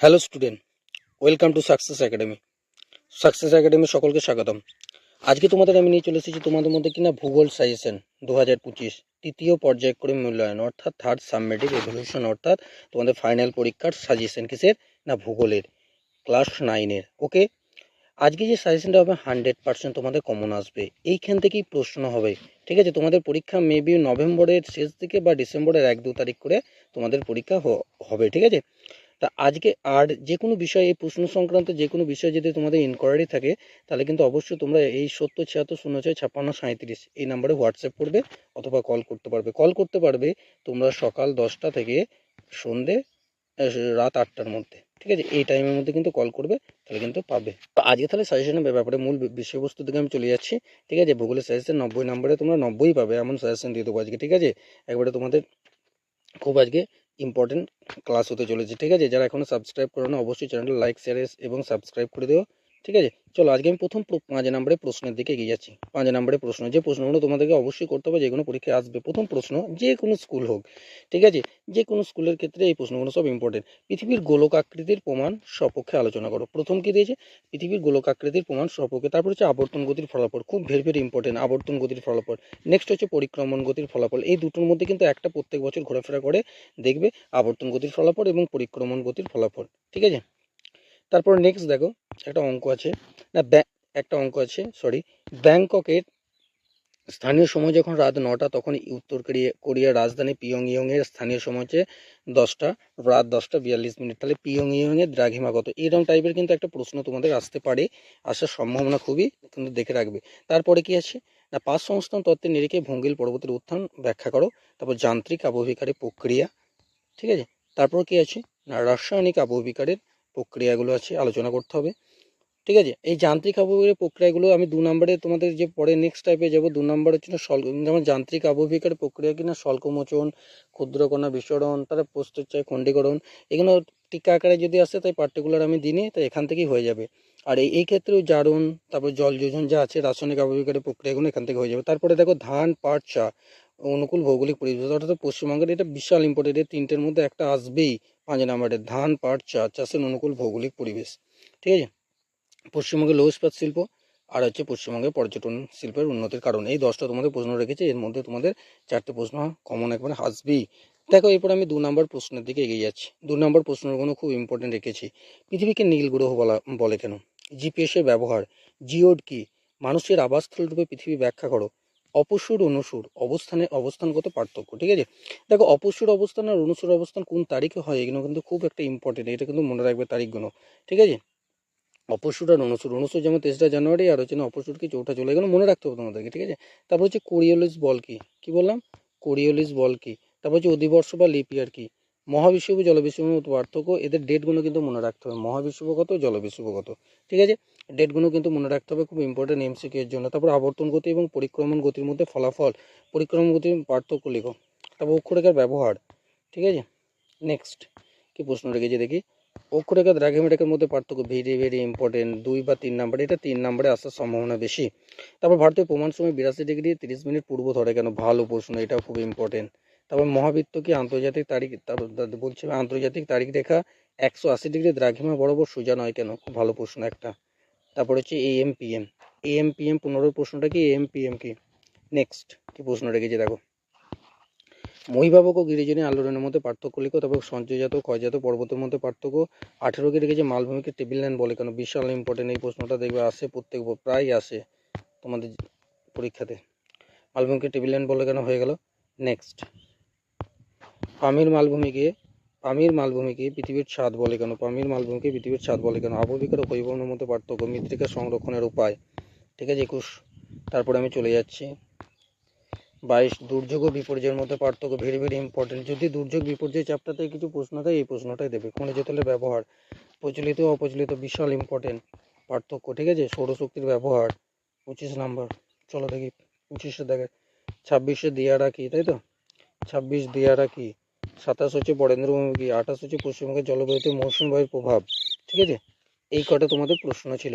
Hello student, welcome to success academy. Success academy সকলকে স্বাগতম। আজকে তোমাদের আমি নিয়ে চলে এসেছি তোমাদের মধ্যে কিনা ভূগোল সাজেশন দু হাজার পঁচিশ, তৃতীয় পর্যায়ক্রমে মূল্যায়ন, অর্থাৎ থার্ড সাবমেটিভ এভলিউশন অর্থাৎ তোমাদের ফাইনাল পরীক্ষার সাজেশন কিসের? না, ভূগোলের ক্লাস নাইনের ওকে আজকে যে সাজেশনটা হবে হান্ড্রেড পার্সেন্ট তোমাদের কমন আসবে। এইখান থেকেই প্রশ্ন হবে, ঠিক আছে? তোমাদের পরীক্ষা মেবি নভেম্বরের শেষ দিকে বা ডিসেম্বরের এক দু তারিখ করে তোমাদের পরীক্ষা হবে, ঠিক আছে? তা আজকে আর যে কোনো বিষয়ে এই প্রশ্ন সংক্রান্ত যে কোনো বিষয়ে যদি তোমাদের ইনকোয়ারি থাকে, তাহলে কিন্তু অবশ্যই তোমরা এই সত্তর ছিয়াত্তর শূন্য ছয় ছাপ্পান্ন সাঁত্রিশ এই নাম্বারে হোয়াটসঅ্যাপ করবে অথবা কল করতে পারবে। কল করতে পারবে তোমরা সকাল দশটা থেকে সন্ধে রাত আটটার মধ্যে। ঠিক আছে? এই টাইমের মধ্যে কিন্তু কল করবে, তাহলে কিন্তু পাবে। তো আজকে তাহলে সাজেশনের ব্যাপারে মূল বিষয়বস্তু থেকে আমি চলে যাচ্ছি। ঠিক আছে? ভূগোলের সাজেশন নব্বই নাম্বারে তোমরা নব্বই পাবে, এমন সাজেশন দিয়ে দেবো আজকে। ঠিক আছে? একবারে তোমাদের খুব আজকে ইম্পর্টেন্ট ক্লাস হতে চলেছে। ঠিক আছে? যারা এখনও সাবস্ক্রাইব করো না অবশ্যই চ্যানেলটা লাইক শেয়ার এবং সাবস্ক্রাইব করে দিও। ঠিক আছে? চলো, আজকে আমি প্রথম পাঁচ নম্বরের প্রশ্নের দিকে এগিয়ে যাচ্ছি। পাঁচ নম্বরের প্রশ্ন, যে প্রশ্নগুলো তোমাদেরকে অবশ্যই করতে হবে যে কোনো পরীক্ষায় আসবে। প্রথম প্রশ্ন, যে কোনো স্কুল হোক, ঠিক আছে? যে কোনো স্কুলের ক্ষেত্রে এই প্রশ্নগুলো সব ইম্পর্টেন্ট পৃথিবীর গোলক আকৃতির প্রমাণ সপক্ষে আলোচনা করো। প্রথম কি দিয়েছে? পৃথিবীর গোলক আকৃতির প্রমাণ সপক্ষে। তারপর হচ্ছে আবর্তন গতির ফলাফল, খুব ভেরি ভেরি ইম্পর্টেন্ট আবর্তন গতির ফলাফল। নেক্সট হচ্ছে পরিক্রমণ গতির ফলাফল। এই দুটোর মধ্যে কিন্তু একটা প্রত্যেক বছর ঘোরাফেরা করে দেখবে আবর্তন গতির ফলাফল এবং পরিক্রমণ গতির ফলাফল, ঠিক আছে? তারপর নেক্সট দেখো একটা অঙ্ক আছে। না একটা অঙ্ক আছে সরি ব্যাংককের স্থানীয় সময় যখন রাত নটা, তখন উত্তর কোরিয়া কোরিয়ার রাজধানী পিয়ং এর স্থানীয় সময় হচ্ছে দশটা, রাত দশটা বিয়াল্লিশ মিনিট। তাহলে পিয়ং এর দ্রাঘিমা কত? এরকম টাইপের কিন্তু একটা প্রশ্ন তোমাদের আসতে পারে, আসার সম্ভাবনা খুবই কিন্তু দেখে রাখবে। তারপরে কি আছে? না, পাঁচ সংস্থান তত্ত্বের নিরিখে ভঙ্গিল পরবর্তী উত্থান ব্যাখ্যা করো। তারপর যান্ত্রিক আবহবিকারের প্রক্রিয়া, ঠিক আছে? তারপর কি আছে? না, রাসায়নিক আবহবিকারের প্রক্রিয়াগুলো আছে, আলোচনা করতে হবে। ঠিক আছে? এই যান্ত্রিক আবহবিকারের প্রক্রিয়াগুলো আমি দু নম্বরে তোমাদের যে পরে নেক্সট টাইপে যাব, দু নম্বর হচ্ছে না সল যেমন যান্ত্রিক আবহবিকারের প্রক্রিয়া কিনা স্বল্পমোচন ক্ষুদ্রকণা বিস্ফোরণ, তারা প্রস্তুতচায়, খণ্ডীকরণ, এগুলো টিকা আকারে যদি আসে তাই পার্টিকুলার আমি দিনে তাই এখান থেকেই হয়ে যাবে। আর এই ক্ষেত্রেও জারণ, তারপর জল যোজন যা আছে রাসায়নিক আবহবিকারের প্রক্রিয়াগুলো এখান থেকে হয়ে যাবে। তারপরে দেখো ধান, পাট, চা, অনুকূল ভৌগোলিক পরিবেশ, অর্থাৎ পশ্চিমবঙ্গের এটা বিশাল ইম্পর্টেন্ট এই তিনটের মধ্যে একটা আসবেই। পাঁচ নাম্বারের ধান, পাট, চা, চাষের অনুকূল ভৌগোলিক পরিবেশ। ঠিক আছে? পশ্চিমবঙ্গে লৌহ ইস্পাত শিল্প আর হচ্ছে পশ্চিমবঙ্গের পর্যটন শিল্পের উন্নতির কারণ। এই দশটা তোমাদের প্রশ্ন রেখেছে, এর মধ্যে তোমাদের চারটে প্রশ্ন কমন একবারে আসবেই। দেখো, এরপর আমি দু নম্বর প্রশ্নের দিকে এগিয়ে যাচ্ছি। দু নম্বর প্রশ্নগুলো খুব ইম্পর্টেন্ট রেখেছি। পৃথিবীকে নীল গ্রহ বলা, বলে কেন? জিপিএসের ব্যবহার, জিওড কি? মানুষের আবাসস্থল রূপে পৃথিবী ব্যাখ্যা করো। অপসুর অনুসুর, অবস্থানে, অবস্থানগত পার্থক্য, ঠিক আছে? দেখো, অপসুর অবস্থান আর অনুসুর অবস্থান কোন তারিখে হয় এগুলো কিন্তু খুব একটা ইম্পর্টেন্ট এটা কিন্তু মনে রাখবে তারিখগুলো, ঠিক আছে? অপসুর আর অনুসুর অনুসুর যেমন তেসরা জানুয়ারি আর হচ্ছে না অপসুর কি চৌঠা জুলাই এগুলো মনে রাখতে হবে তোমাদেরকে, ঠিক আছে? তারপর হচ্ছে কোরিওলিস বল কি? কী বললাম? কোরিওলিস বল কি? তারপর হচ্ছে অধিবর্ষ বা লিপ ইয়ার কি? মহাবিশ্বব জলবিশ্ববের মতো পার্থক্য, এদের ডেটগুলো কিন্তু মনে রাখতে হবে। জলবিশ্বব কত? ঠিক আছে? ডেটগুলো কিন্তু মনে রাখতে হবে, খুব ইম্পর্টেন্ট এমসিকিউ এর জন্য। তারপর আবর্তন গতি এবং পরিক্রমণ গতির মধ্যে ফলাফল। পরিক্রমণ গতির পার্থক্য লেখো। তারপর অক্ষরেখার ব্যবহার, ঠিক আছে? নেক্সট কি প্রশ্ন রেখেছি দেখি? অক্ষরেখা দ্রাঘিমারেখার মধ্যে পার্থক্য ভেরি ভেরি ইম্পর্টেন্ট দুই বা তিন নাম্বারে এটা তিন নাম্বারে আসার সম্ভাবনা বেশি। তারপর ভারতীয় প্রমাণ সময় বিরাশি ডিগ্রি তিরিশ মিনিট পূর্ব ধরে কেন? ভালো প্রশ্ন, এটাও খুব ইম্পর্টেন্ট তারপর মহাবৃত্ত কি আন্তর্জাতিক তারিখ তারপর বলছে আন্তর্জাতিক তারিখ রেখা একশো আশি ডিগ্রি দ্রাঘিমা বরাবর সোজা নয় কেন? খুব ভালো প্রশ্ন একটা। তারপর হচ্ছে এএম পিএম এএম পিএম পনেরো প্রশ্নটা কি? এএম পিএম কি? নেক্সট কি প্রশ্ন রেখেছে দেখো। মহিভাবক ও গিরিজনী আলোড়নের মধ্যে পার্থক্য লিখো তারপর সঞ্চয়জাত ক্ষয়জাত পর্বতের মধ্যে পার্থক্য আঠেরো আঠেরোকে রেখেছে মালভূমিকে টেবিল ল্যান্ড বলে, কেন বিশাল ইম্পর্টেন্ট এই প্রশ্নটা দেখবে, আসে প্রত্যেক প্রায় আসে তোমাদের পরীক্ষাতে। মালভূমিকে টেবিল ল্যান্ড বলে কেন হয়ে গেল? নেক্সট পামির মালভূমিকে পামির মালভূমিকে পৃথিবীর ছাদ বলে কেন? পামির মালভূমিকে পৃথিবীর ছাদ বলে কেন? আবহবিকার ও মধ্যে পার্থক্য, মৃত্তিকা সংরক্ষণের উপায়। ঠিক আছে, একুশ। তারপরে আমি চলে যাচ্ছি। বাইশ, দুর্যোগ ও বিপর্যয়ের মধ্যে পার্থক্য ভেরি ভেরি ইম্পর্টেন্ট যদি দুর্যোগ, বিপর্যয় চ্যাপ্টারতে কিছু প্রশ্ন দেয় এই প্রশ্নটাই দেবে। খনিজ তেলের ব্যবহার, প্রচলিত অপ্রচলিত, বিশাল ইম্পর্টেন্ট পার্থক্য, ঠিক আছে? সৌরশক্তির ব্যবহার, পঁচিশ নাম্বার। চলো দেখি, পঁচিশে দেখে, ছাব্বিশে দিয়ারা কি, তাই তো? ছাব্বিশ দিয়ারা কি? সাতাশ হচ্ছে বরেন্দ্রভূমি কি আঠাশ হচ্ছে পশ্চিমবঙ্গের জলবায়ুতে মৌসুমি বায়ুর প্রভাব, ঠিক আছে? এই কটা তোমাদের প্রশ্ন ছিল।